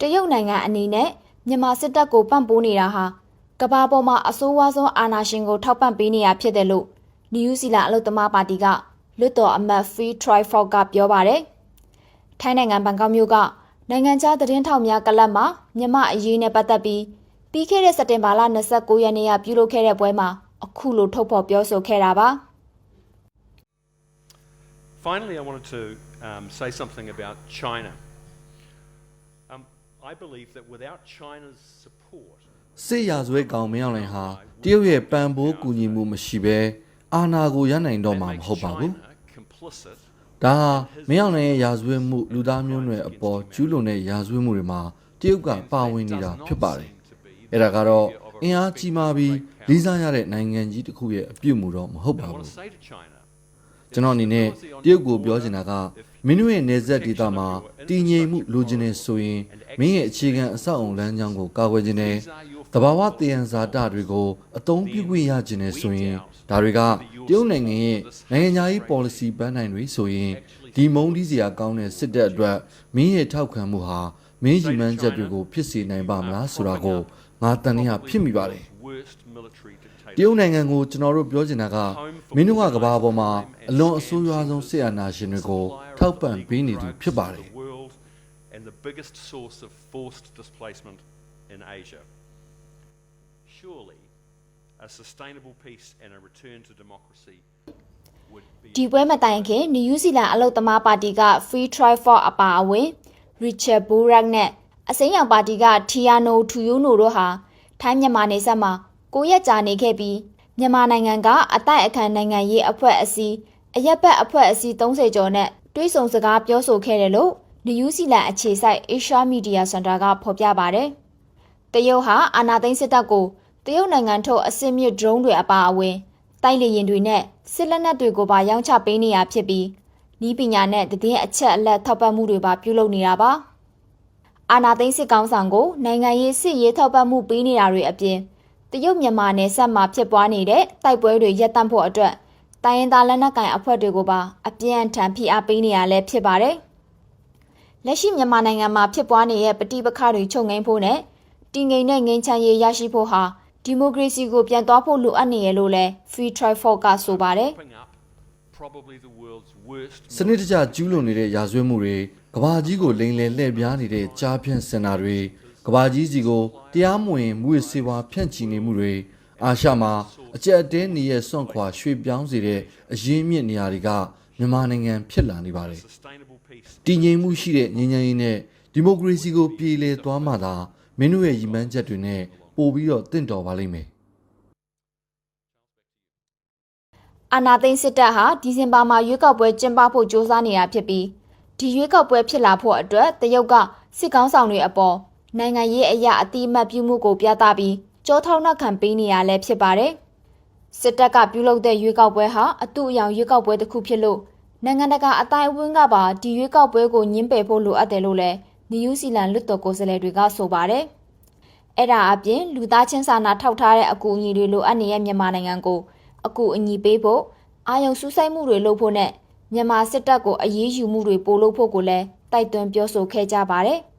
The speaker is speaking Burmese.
တရုတ်နိုင်ငံအနေနဲ့မြန်မာစစ်တပ်ကိုပံ့ပိုးနေတာဟာကမ္ဘာပေါ်မှာအဆိုးဝါးဆုံးအာဏာရှင်ကိုထောက်ပံ့ပေးနေတာဖြစ်တယ်လို့နယူးဇီလန်အလုတ်သမားပါတီကလွတ်တော်အမတ် Free Trifog ကပြောပါတယ်။ထိုင်းနိုင်ငံဘန်ကောက်မြို့ကနိုင်ငံခြားသတင်းထောက်များကလပ်မှာမြန်မာအရေးနဲ့ပတ်သက်ပြီးပြီးခဲ့တဲ့စက်တင်ဘာလ29ရက်နေ့ကပြုလုပ်ခဲ့တဲ့ပွဲမှာအခုလိုထုတ်ဖော်ပြောဆိုခဲ့တာပါ။ Finally, I wanted to um, say something about China. Um, I believe that without China's support, စစ်ရာဇဝဲကောင်မင်းအောင်လှိုင်ဟာတရုတ်ရဲ့ပံ့ပိုးကူညီမှုမရှိဘဲအာဏာကိုရနိုင်တော့မှာမ that ဟုတ် makes ပါဘူး China complicit ဒါဟာမင်းအောင်လှိုင်ရဲ့ရာဇဝဲမှုလူသားမျိုးနွယ်အပေါ်ကျူးလွန်တဲ့ရာဇဝဲမှုတွေမှာတရုတ်ကပါဝင်နေတာဖြစ်ပါတယ်အဲ့ဒါကတော့အင်အားကြီးမားပြီးလေးစားရတဲ့နိုင်ငံကြီးတစ်ခုရဲ့အပြုအမူတော့မဟုတ်ပါ I want ဘူး to say to China ကျွန်တော်အနေနဲ့တရုတ်ကိုပြောချင်တာကမင်းတို့ရဲ့နေဆက်ဒေသမှာတည်ငြိမ်မှုလိုချင်နေဆိုရင်မင်းရဲ့အခြေခံအဆောက်အုံလမ်းကြောင်းကိုကာကွယ်ခြင်းနဲ့တဘာဝတည်ရန်ဇာတတွေကိုအသုံးပြုခွင့်ရခြင်းနဲ့ဆိုရင်ဒါတွေကတရုတ်နိုင်ငံရဲ့နိုင်ငံခြားရေး policy ပန်းနိုင်တွေဆိုရင်ဒီမုံဒီစရာကောင်းတဲ့စစ်တပ်အတွက်မင်းရဲ့ထောက်ခံမှုဟာမင်းကြီးမှန်းချက်တွေကိုဖြစ်စေနိုင်ပါမလားဆိုတာကိုငါတန်ရဖြစ်မိပါတယ် worst military တ dictator. ရုတ်နိုင်ငံကိုကျွန်တော်တို့ပြောချင်တာကမင်းတို့ကကမ္ဘာပေါ်မှာအလွန်အဆိုးရွားဆုံးစစ်အာဏာရှင်တွေကိုထောက်ပံ့ပေးနေသူဖြစ်ပါတယ် The world and the biggest source of forced displacement in Asia. Surely, a sustainable peace and a return to democracy would be ဒီပွဲမတိုင်ခင်နယူးဇီလန်အလုတ်သမားပါတီက Free Try for အပါအဝင် Richard Burak နဲ့အစိမ်းရောင်ပါတီက Tiano Tuyuno တို့ဟာထိုင်းမြန်မာနယ်စပ်မှာ ကိုရက်ကြာနေခဲ့ပြီးမြန်မာနိုင်ငံကအတိုက်အခံနိုင်ငံရေးအဖွဲ့အစည်းအရက်ဘက်အဖွဲ့အစည်း30ကျော်နဲ့တွဲဆုံစကားပြောဆိုခဲ့တယ်လို့နယူးဇီလန်အခြေစိုက် Asia Media Center ကဖော်ပြပါတယ်။တရုတ်ဟာအာဏာသိမ်းစစ်တပ်ကိုတရုတ်နိုင်ငံထုတ်အစစ်မြစ် drone တွေအပါအဝင်တိုက်လေယာဉ်တွေနဲ့စစ်လက်နက်တွေကိုပါရောင်းချပေးနေရဖြစ်ပြီးဤပညာနဲ့တည်င်းအချက်အလက်ထောက်ပံ့မှုတွေပါပြုလုပ်နေတာပါအာနာသိန်းစစ်ကောင်းဆောင်ကိုနိုင်ငံရေးစစ်ရေးထောက်ပံ့မှုပေးနေတာတွေအပြင် တရုတ်မြန်မာနယ်စပ်မှာဖြစ်ပွားနေတဲ့တိုက်ပွဲတွေရပ်တန့်ဖို့အတွက်တိုင်းရင်းသားလက်နက်ကိုင်အဖွဲ့တွေကိုပါအပြင်းအထန်ဖိအားပေးနေရလဲဖြစ်ပါတယ်လက်ရှိမြန်မာနိုင်ငံမှာဖြစ်ပွားနေတဲ့ပဋိပက္ခတွေချုပ်ငိမ်းဖို့နဲ့တည်ငြိမ်တဲ့ငြိမ်းချမ်းရေးရရှိဖို့ဟာဒီမိုကရေစီကိုပြန်သွားဖို့လိုအပ်နေရလို့လဲ Free Try for ကဆိုပါတယ် propping up probably the world's worst စနစ်တကျကျူးလွန်နေတဲ့ရာဇဝတ်မှုတွေကဘာကြီးကိုလိန်လည်လှည့်ပြားနေတဲ့ကြားဖြန့်စင်တာတွေ ကဘာကြီးစီကိုတရားမဝင်မှုရစေဝါဖြန့်ချီနေမှုတွေအာရှမှာအကြက်အတဲနေရဲ့စွန့်ခွာရွှေ့ပြောင်းစေတဲ့အရင်းမြစ်နေရာတွေကမြန်မာနိုင်ငံဖြစ်လာနေပါတယ် sustainable peace တည်ငြိမ်မှုရှိတဲ့ငြိမ်းချမ်းရေးနဲ့ဒီမိုကရေစီကိုပြည်လည်သွားမှသာမင်းတို့ရဲ့ရည်မှန်းချက်တွေနဲ့ပို့ပြီးတော့တင့်တော်ပါလိမ့်မယ်အာနာသိန်းစစ်တပ်ဟာဒီဇင်ဘာမှာရွေးကောက်ပွဲကျင်းပဖို့ကြိုးစားနေတာဖြစ်ပြီးဒီရွေးကောက်ပွဲဖြစ်လာဖို့အတွက်တရုတ်ကစစ်ကောင်းဆောင်တွေအပေါ် နိုင်ငံရေးအရာအတိအမှတ်ပြုမှုကိုပြသပြီးကြောထောက်နှက်ခံပေးနေရလဲဖြစ်ပါတယ်။စစ်တပ်ကပြုလုပ်တဲ့ရွေးကောက်ပွဲဟာအတူအယောင်ရွေးကောက်ပွဲတစ်ခုဖြစ်လို့နိုင်ငံတကာအတိုင်းအဝန်းကပါဒီရွေးကောက်ပွဲကိုညှင်းပယ်ဖို့လိုအပ်တယ်လို့လည်းနယူးဇီလန်လွတ်တော်ကိုယ်စားလှယ်တွေကဆိုပါတယ်။အဲ့ဒါအပြင်လူသားချင်းစာနာထောက်ထားတဲ့အကူအညီတွေလိုအပ်နေတဲ့မြန်မာနိုင်ငံကိုအကူအညီပေးဖို့အာယုံစူးစိုက်မှုတွေလုပ်ဖို့နဲ့မြန်မာစစ်တပ်ကိုအရေးယူမှုတွေပို့လုပ်ဖို့ကိုလည်းတိုက်တွန်းပြောဆိုခဲ့ကြပါတယ်။